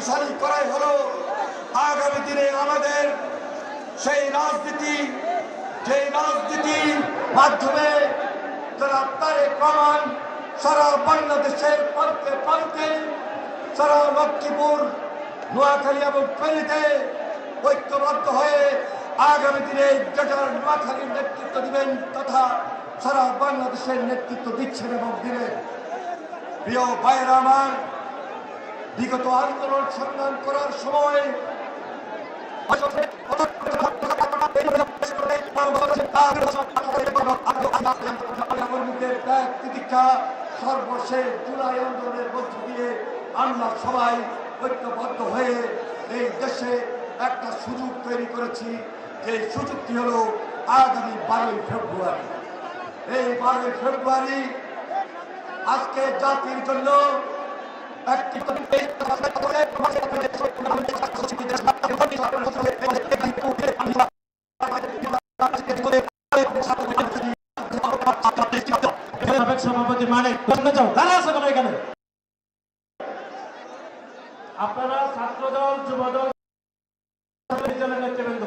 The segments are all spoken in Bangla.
শক্তিশালী করাই হলো আগামী দিনে আমাদের সেই রাজনীতি, যেই রাজনীতির মাধ্যমে যারা তারেক সারা বাংলাদেশের প্রান্তে প্রান্তে সারা লক্ষ্মীপুর, নোয়াখালী এবং ফেনীতে ঐক্যবদ্ধ হয়ে আগামী দিনে যেটার নোয়াখালীর নেতৃত্ব দিবেন তথা সারা বাংলাদেশের নেতৃত্ব দিচ্ছেন এবং দিবেন। প্রিয় ভাইয়েরা আমার বিগত আন্দোলন সংগ্রাম করার সময় সর্বশেষ জুলাই আন্দোলনের মধ্য দিয়ে আমরা সবাই ঐক্যবদ্ধ হয়ে এই দেশে একটা সুযোগ তৈরি করেছি। যে সুযোগটি হলো আগামী বারোই ফেব্রুয়ারি। এই বারোই ফেব্রুয়ারি আজকে জাতির জন্য সভাপতি কেন এখানে। আপনারা ছাত্রদল যুবদল নেতৃবৃন্দ।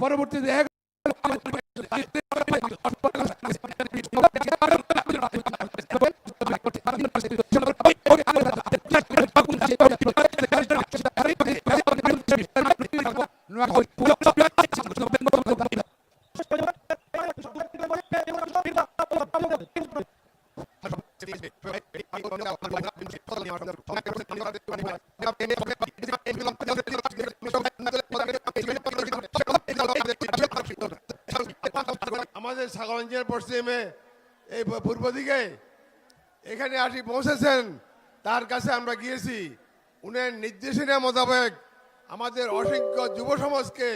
পরবর্তীতে আমাদের সাগরঞ্জের পশ্চিমে, এই পূর্ব দিকে, এখানে আসি পৌঁছেছেন। তার কাছে আমরা গিয়েছি। উনার নির্দেশনা মোতাবেক আমাদের অসংখ্য যুব সমাজকে